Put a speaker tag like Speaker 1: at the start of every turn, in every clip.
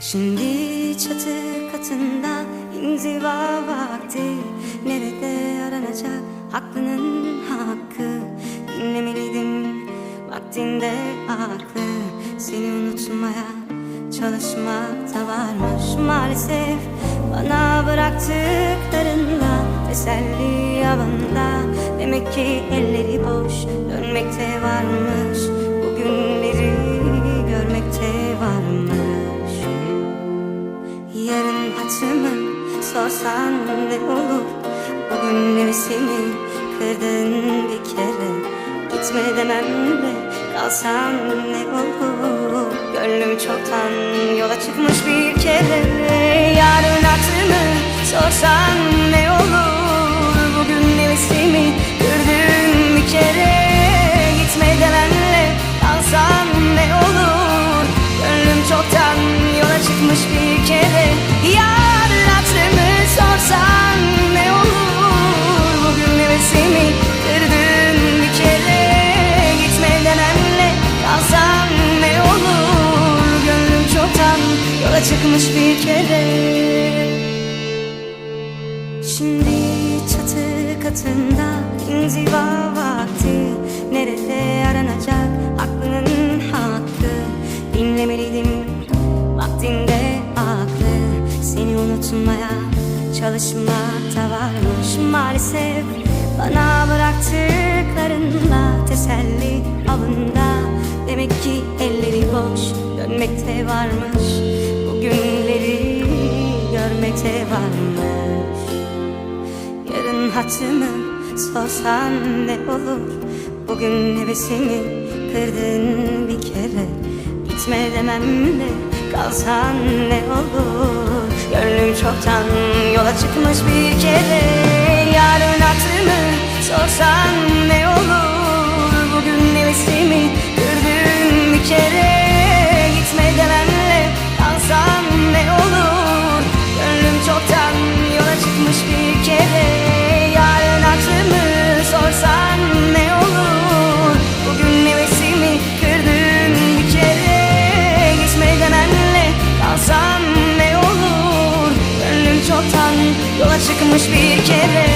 Speaker 1: Şimdi çatı katında inziva vakti. Nerede aranacak haklının hakkı? Dinlemeliydim vaktinde aklı. Seni unutmaya çalışmak da varmış maalesef. Bana bıraktıklarınla teselli avında Demek ki elleri boş dönmekte varmış sorsan ne olur? Bugün nefesimi kırdın bir kere. Gitme demem de kalsan ne olur? Gönlüm çoktan yola çıkmış bir kere. Yarın hatırımı sorsan yola çıkmış bir kere. Şimdi çatı katında inziva vakti. Nerede aranacak aklının hakkı? Dinlemeliydim vaktinde aklı Seni unutmaya çalışmak da varmış maalesef. Bana bıraktıklarınla teselli avında Demek ki elleri boş dönmekte varmış Bugünleri görmekte varmış. Yarın hatırımı sorsan ne olur? Bugün hevesimi kırdın bir kere. Gitme dememle kalsan ne olur? Gönlüm çoktan yola çıkmış bir kere. Yarın hatırımı sorsan ne olur yola çıkmış bir kere.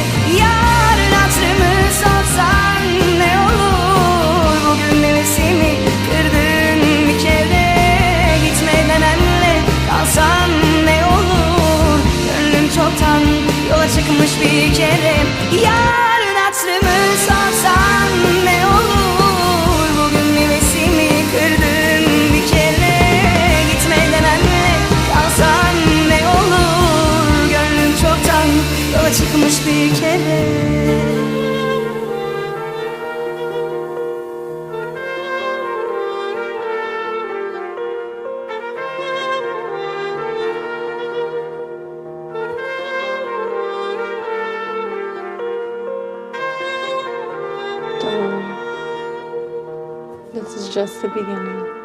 Speaker 1: Yarın hatırımı sorsan ne olur? Bugün nefesimi kırdın bir kere. Gitme dememle kalsam ne olur? Gönlüm çoktan yola çıkmış bir kere. Yarın
Speaker 2: This is just the beginning.